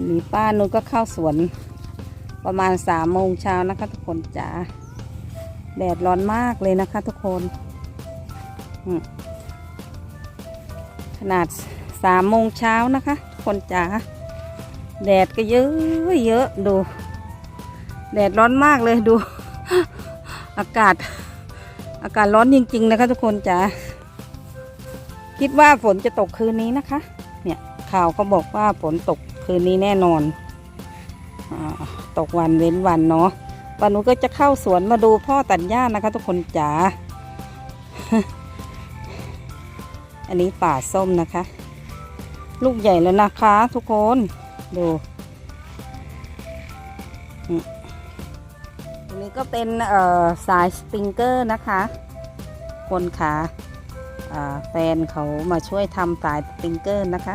วันนี้ป้านุชก็เข้าสวนประมาณสามโมงเช้านะคะทุกคนจ๋าแดดร้อนมากเลยนะคะทุกคน ขนาดสามโมงเช้านะคะทุกคนจ๋าแดดก็เยอะเยอะดู แดดร้อนมากเลยดู อากาศ อากาศร้อนจริง ๆ นะคะทุกคนจ๋าคิดว่าฝนจะตกคืนนี้นะคะ เนี่ยข่าวก็บอกว่าฝนตก คืนนี้แน่นอนอตกวันเว้นวันเนาะปานุก็จะเข้าสวนมาดูพ่อตัดหญ้านะคะ ทุกคนจ๋าอันนี้ป่าส้มนะคะ ลูกใหญ่แล้วนะคะ ทุกคนดูอันนี้ก็เป็นสายสปริงเกอร์นะคะ คนขาแฟนเขามาช่วยทำสายสปริงเกอร์นะคะ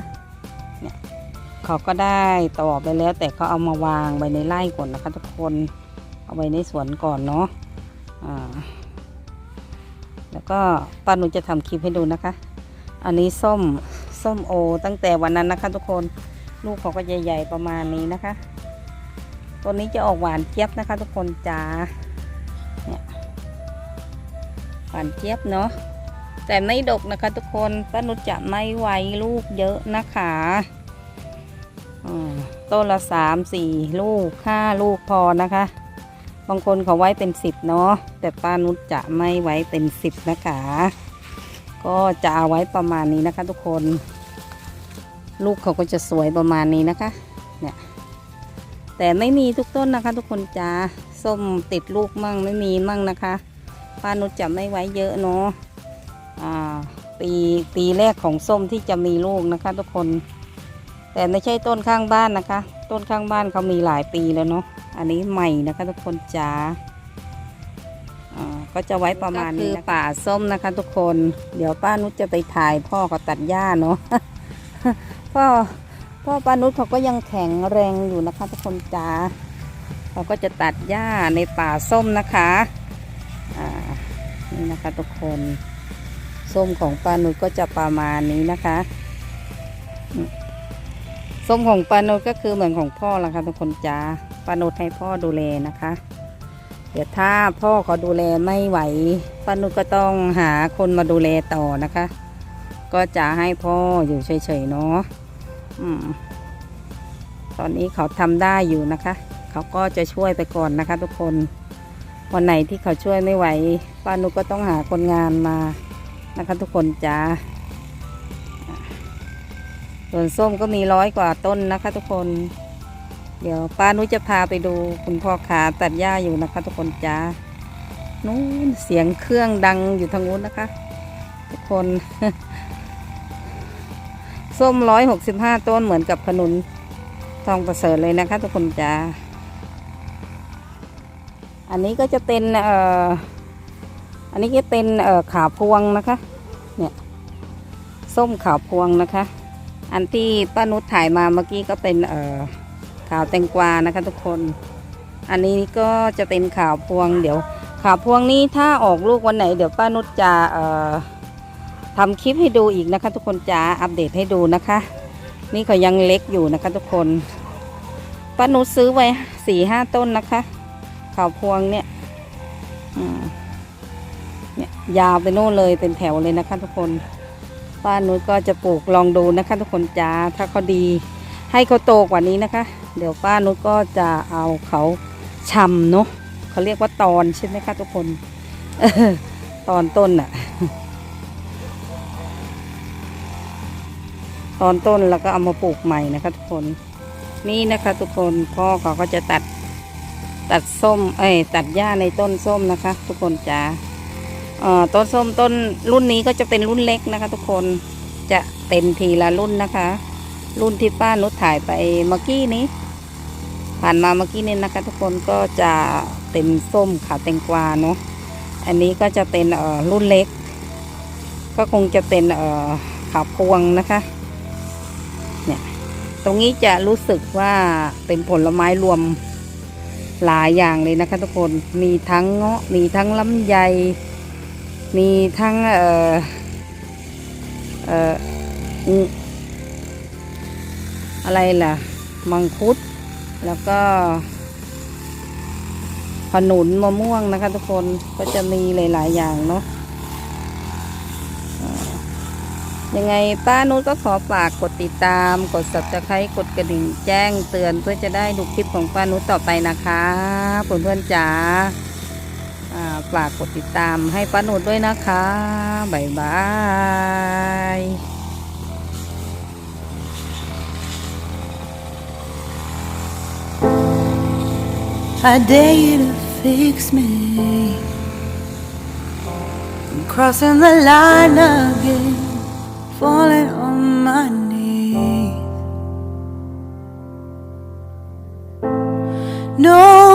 เขาก็ได้ต่อไปแล้ว แต่เขาเอามาวางไว้ในไร่ก่อนนะคะทุกคนเอาไว้ในสวนก่อนเนาะอ่าแล้วก็ป้าหนูจะทำคลิปให้ดูนะคะ อันนี้ส้มส้มโอ ตั้งแต่วันนั้นนะคะ ทุกคนลูกเขาก็ใหญ่ๆประมาณนี้นะคะ ตัวนี้จะออกหวานเจี๊ยบนะคะ ทุกคนจ้าเนี่ยหวานเจี๊ยบเนาะแต่ไม่ดกนะคะ ทุกคนป้านุชจะไม่ไว้ลูกเยอะนะคะ ต้นละสามสี่ลูกห้าลูกพอนะคะ บางคนเขาไว้เป็นสิบเนาะแต่ป้านุชจะไม่ไว้เป็นสิบนะคะ ก็จะเอาไว้ประมาณนี้นะคะ ทุกคน ลูกเขาก็จะสวยประมาณนี้นะคะ เนี่ยแต่ไม่มีทุกต้นนะคะ ทุกคนจ้าส้มติดลูกมั่งไม่มีมั่งนะคะป้านุชจะไม่ไว้เยอะเนาะปีปีแรกของส้มที่จะมีลูกนะคะ ทุกคน แต่ไม่ใช่ต้นข้างบ้านนะคะ ต้นข้างบ้านเขามีหลายปีแล้วเนาะอันนี้ใหม่นะคะทุกคนจ้าก็จะไว้ประมาณนี้คือป่าส้มนะคะ ทุกคน เดี๋ยวป้านุชจะไปถ่ายพ่อก็ตัดหญ้าเนาะพ่อพ่อป้านุชเขาก็ยังแข็งแรงอยู่นะคะ ทุกคนจ้าเขาก็จะตัดหญ้าในป่าส้มนะคะนี่นะคะทุกคนส้มของป้านุชก็จะประมาณนี้นะคะอื ส้มของปานุก็คือเหมือนของพ่อละค่ะทุกคนจ้าปานุให้พ่อดูแลนะคะ เดี๋ยวถ้าพ่อเขาดูแลไม่ไหวปานุก็ต้องหาคนมาดูแลต่อนะคะ ก็จะให้พ่ออยู่เฉยๆเนาะตอนนี้เขาทำได้อยู่นะคะ เขาก็จะช่วยไปก่อนนะคะ ทุกคนวันไหนที่เขาช่วยไม่ไหวปานุกก็ต้องหาคนงานมานะคะ ทุกคนจ้า ส่วนส้มก็มีร้อยกว่าต้นนะคะทุกคน เดี๋ยวป้านุจะพาไปดูคุณพ่อขาตัดหญ้าอยู่นะคะ ทุกคนจ้านู้นเสียงเครื่องดังอยู่ทางนู้นนะคะ ทุกคนส้มร้อยหกสิบห้าต้นเหมือนกับขนุนทองประเสริฐเลยนะคะ ทุกคนจ้าอันนี้ก็จะเป็นเอ่ออันนี้ก็เป็นเอ่อขาพวงนะคะ เนี่ย ส้มขาพวงนะคะ อันที่ป้านุชถ่ายมาเมื่อกี้ก็เป็นเอ่อขาวแตงกวานะคะทุกคน อันนี้ก็จะเป็นขาวพวงเดี๋ยวขาวพวงนี้ถ้าออกลูกวันไหน เดี๋ยวป้านุชจะเอ่อทำคลิปให้ดูอีกนะคะ ทุกคนจ้าอัปเดตให้ดูนะคะ นี่เขายังเล็กอยู่นะคะ ทุกคนป้านุชซื้อไว้สี่ห้าต้นนะคะ ข่าวพวงเนี่ยเนี่ยยาวไปโน่นเลยเป็นแถวเลยนะคะ ทุกคน ป้านุชก็จะปลูกลองดูนะคะทุกคนจ้าถ้าเขาดี ให้เขาโตกว่านี้นะคะ เดี๋ยวป้านุชก็จะเอาเขาชำเนาะเขาเรียกว่าตอนใช่ไหมคะทุกคนตอนต้นอะตอนต้นแล้วก็เอามาปลูกใหม่นะคะทุกคนนี่นะคะ ทุกคนพ่อเขาก็จะตัดตัดส้ม เอ้ยตัดหญ้าในต้นส้มนะคะ ทุกคนจ้า ต้นส้มต้นรุ่นนี้ก็จะเป็นรุ่นเล็กนะคะ ทุกคนจะเต็มทีละรุ่นนะคะ รุ่นที่ป้านุชถ่ายไปเมื่อกี้นี้ ผ่านมาเมื่อกี้นี้นะคะ ทุกคนก็จะเป็นส้มขาวแตงกวาเนาะอันนี้ก็จะเป็นเอ่อรุ่นเล็ก ก็คงจะเป็นเอ่อขาวพวงนะคะเนี่ยตรงนี้จะรู้สึกว่าเป็นผลไม้รวมหลายอย่างเลยนะคะ ทุกคนมีทั้งเงาะมีทั้งลำไย มีทั้งเอ่อเอ่ออะไรล่ะ มังคุด แล้วก็ขนุนมะม่วงนะคะทุกคนก็จะมีหลาย ๆ อย่างเนาะยังไงป้านุชก็ขอฝากกดติดตาม กด subscribe กดกระดิ่งแจ้งเตือนเพื่อจะได้ดูคลิปของป้านุชต่อไปนะคะเพื่อนๆจ๋า ฝากกดติดตามให้ป้านุชด้วยนะคะบ๊ายบาย I dare you to fix me. I'm crossing the line again, falling on my knees. No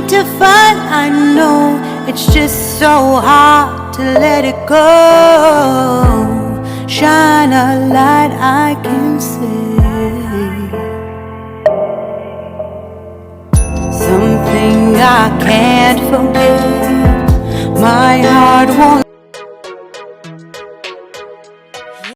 need to fight, I know it's just so hard to let it go. Shine a light, I can see. Something I can't forget, my heart won't.